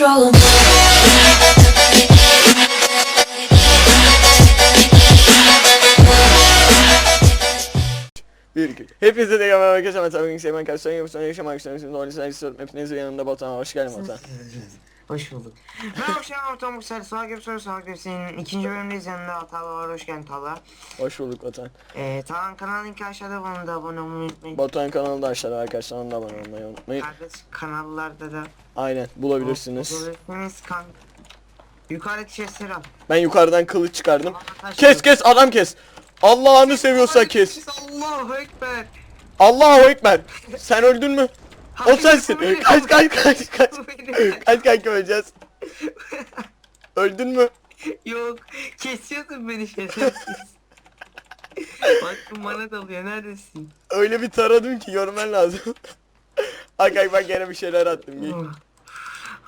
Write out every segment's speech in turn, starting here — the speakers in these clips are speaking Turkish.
'em. Bir iki. Hepinize de merhaba arkadaşlar. Ben tabii ki sevmen karşısına yapısına yaşamak istiyorum. Doğru sen istiyorum. Hepinizin yanında Batuhan. Hoş geldin Batuhan. Hoş bulduk. Merhaba şey ortam bu sefer salak gibi soru salak gibi senin ikinci bölümdeyiz yanında Talha var hoş geldin Talha. Hoş bulduk Batuhan. Ee, Talha'nın kanalı linki aşağıda bunu da abone olmayı unutmayın. Batuhan kanalında aşağıda arkadaşlar. Ona da abone olmayı unutmayın. Kardeş kanallarda da Aynen bulabilirsiniz. bulabilirsiniz kan. Yukarıdaki chestleri al. Ben yukarıdan kılıç çıkardım. Taş- Kes kes adam kes. Allah'ını seviyorsa kes. Allahu Ekber. Allahu Ekber. Sen öldün mü? O sensin. benim. Kaç kaç kaç kaç. Kaç kaç öleceğiz. Öldün mü? Yok kesiyordun beni şerefsiz. Baktım bana dalıyor neredesin? Öyle bir taradım ki görmen lazım. Bak bak bak gene bir şeyler attım. Gel.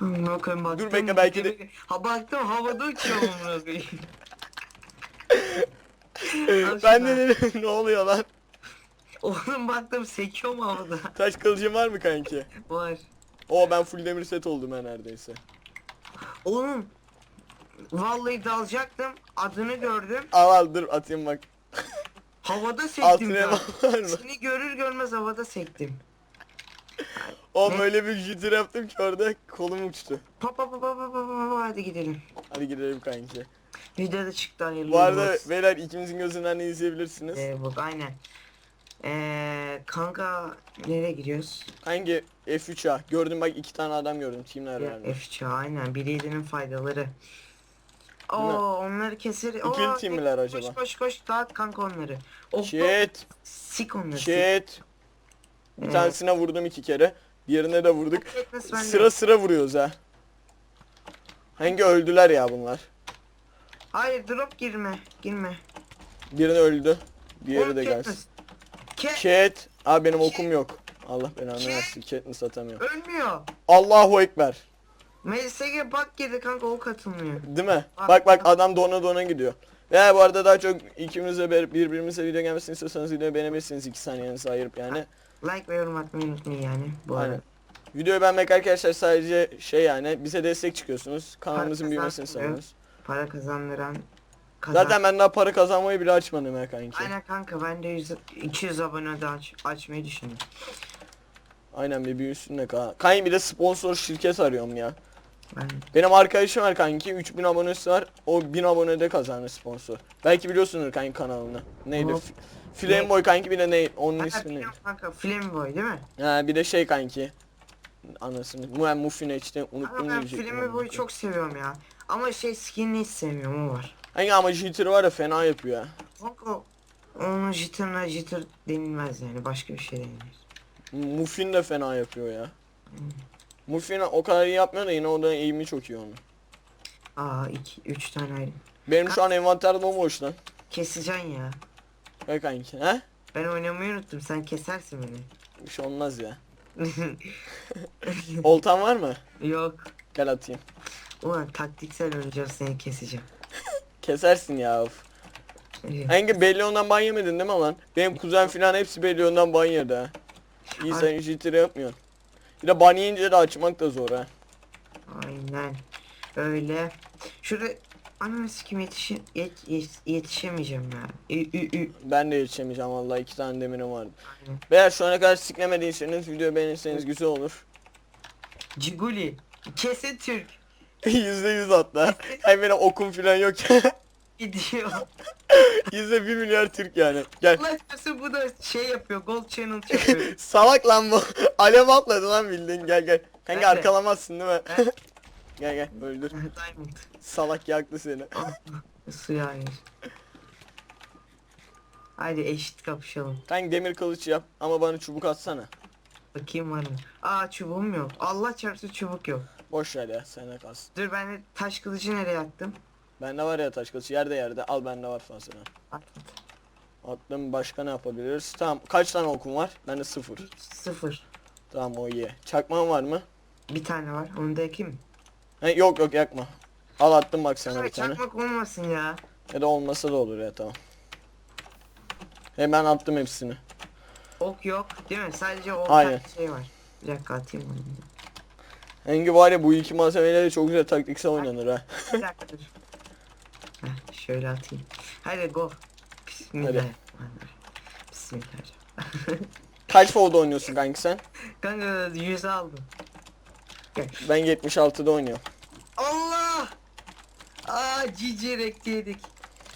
Amına koyayım baktım. Dur bekle, belki de- Ha baktım havada uçuyor. Al Ben de dedim ne oluyor lan? Oğlum baktım sekiyor mu havada? Taş kılıcın var mı kanki? Var. O ben full demir set oldum ben neredeyse. Oğlum. Vallahi dalacaktım. Adını gördüm. Al al dur atayım bak. Havada sektim Altına ya. var mı? Seni görür görmez havada sektim. O böyle bir jitter yaptım ki orada kolum uçtu. Pa pa pa pa pa pa pa pa hadi gidelim. Hadi gidelim kanki. Videoda çıktı hayırlı Bu arada olsun. beyler ikimizin gözünden de izleyebilirsiniz. Ee, bak aynen. Ee, kanka nereye gidiyoruz? Hangi F3A? Gördüm bak iki tane adam gördüm. Teamler Ya, yani. F3 aynen bildiğinin faydaları. Oo onları keser. İkili Oo, teamler koş, acaba? Koş koş dağıt kanka onları. Oh, Shit. Sik onları. sik. Shit. Bir tanesine vurdum iki kere. Diğerine de vurduk. Bende. Sıra sıra vuruyoruz ha. Hangi öldüler ya bunlar? Hayır drop girme. Girme. Birini öldü. Diğeri de gelsin. Ke Cat. Abi benim okum yok. Allah belanı versin. Katniss atamıyorum. ölmüyor. Allahu Ekber. MSG bak girdi kanka o katılmıyor. Değil mi? Bak bak adam dona dona gidiyor. Ve bu arada daha çok ikimize bir- birbirimize video gelmesini istiyorsanız videoyu beğenebilirsiniz 2 saniyenizi ayırıp yani. Like ve yorum atmayı unutmayın yani. Bu Aynen. arada. Videoyu beğenmek arkadaşlar sadece şey yani bize destek çıkıyorsunuz. Kanalımızın büyümesini sağlıyoruz. Para kazandıran kazan. Zaten ben daha para kazanmayı bile açmadım ya kanki. Aynen kanka ben de 100, 200 abone de aç, açmayı düşünüyorum. Aynen bir büyüsün de kanka. Kanki bir de sponsor şirket arıyorum ya. Ben Benim arkadaşım var kanki 3000 abonesi var. O 1000 abonede kazanır sponsor. Belki biliyorsundur kanki kanalını. Neydi? F- Flameboy kanki bir de ne? Onun Kanka ismi ne? biliyorum kanka Flameboy değil mi? Ha bir de şey kanki. Anasını. Ben Muffin işte unuttum Ama ben diyecektim. Flameboy'u çok seviyorum ya. Ama şey skinini hiç sevmiyorum o var. Hangi ama jitter var ya fena yapıyor ya. Kanka onun jitterına jitter denilmez yani başka bir şey denilir. Muffin de fena yapıyor ya. Muffin o kadar iyi yapmıyor da yine o da eğimi çok iyi onun. Aa iki, üç tane ayrı. Benim şu an envanter bomboş lan. Keseceksin ya. Bak kanki he? Ben oynamayı unuttum sen kesersin beni. Bir şey olmaz ya. Oltan var mı? Yok. Gel atayım. Ulan taktiksel oynayacağım seni keseceğim. Kesersin ya. Of. Hangi Bellion'dan ban yemedin değil mi lan? Benim kuzen filan hepsi Bellion'dan ban yedi ha. İyi sen jitter yapmıyorsun. Bir de ban yiyince de açmak da zor ha. Aynen. Öyle. Şurada ananı sikim yetişe, yet, yet, yetişemeyeceğim ya. Ü, ü, ü. Ben de yetişemeyeceğim vallahi iki tane demirim vardı. Aynen. Eğer şu ana kadar siklemediyseniz videoyu beğenirseniz güzel olur. Ciguli. Kesin Türk. Yüzde yüz hatta. Hem benim okum filan yok. Gidiyor. Yüzde bir milyar Türk yani. Gel. Allah aşkına bu da şey yapıyor. Gold channel yapıyor. Salak lan bu. Alev atladı lan bildiğin gel gel. Kanka Nerede? arkalamazsın değil mi? Ben- gel gel öldür. Diamond. Salak yaktı seni. Suya hayır. Haydi eşit kapışalım. Kanka demir kılıç yap ama bana çubuk atsana. Bakayım var mı? Aa çubuğum yok. Allah çarpsın çubuk yok. Boş ver ya sana kalsın. Dur ben de taş kılıcı nereye attım? Bende var ya taş kılıç yerde yerde al bende var fazla. At. Attım başka ne yapabiliriz? Tamam kaç tane okum var? Bende sıfır. Sıfır. Tamam o iyi. Çakmağın var mı? Bir tane var. Onu da yakayım mı? He, yok yok yakma. Al attım bak sana bir tane. çakmak olmasın ya. Ya da olmasa da olur ya tamam. Hemen attım hepsini. Ok yok değil mi? Sadece o Aynen. şey var. Bir dakika atayım onu. Hangi var ya bu iki malzemeyle de çok güzel taktiksel oynanır ha. Bir dakika dur. Heh, şöyle atayım. Hadi go. Bismillahirrahmanirrahim. Bismillah. Kaç fold oynuyorsun kanki sen? Kanka 100 aldım. Ben 76'da oynuyorum. Allah! Aa cici rekti yedik.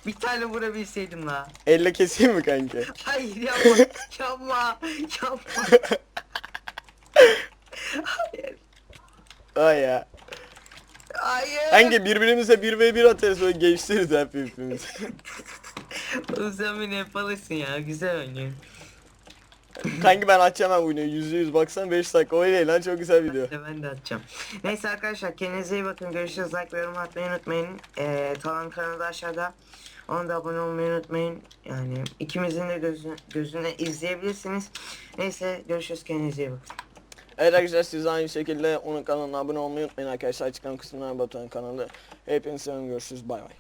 Bir tane vurabilseydim la. Elle keseyim mi kanki? Hayır yapma. yapma. Yapma. Hayır. Ay ya. Hayır. Kanki birbirimize 1v1 atarız böyle geçtiririz hep birbirimizi. Oğlum sen beni hep alırsın ya. Güzel oynuyorsun. Kanki ben açacağım ben videoyu. Yüzde yüz baksana 5 dakika oynayın lan çok güzel video. İşte ben de atacağım. Neyse arkadaşlar kendinize iyi bakın. Görüşürüz. Like ve yorum atmayı unutmayın. Ee, Talan kanalı aşağıda. Ona da abone olmayı unutmayın. Yani ikimizin de gözüne, gözüne izleyebilirsiniz. Neyse görüşürüz. Kendinize iyi bakın. Evet arkadaşlar siz de aynı şekilde onun kanalına abone olmayı unutmayın arkadaşlar. Açıklama kısmına Batuhan kanalı. Hepinize görüşürüz bay bay.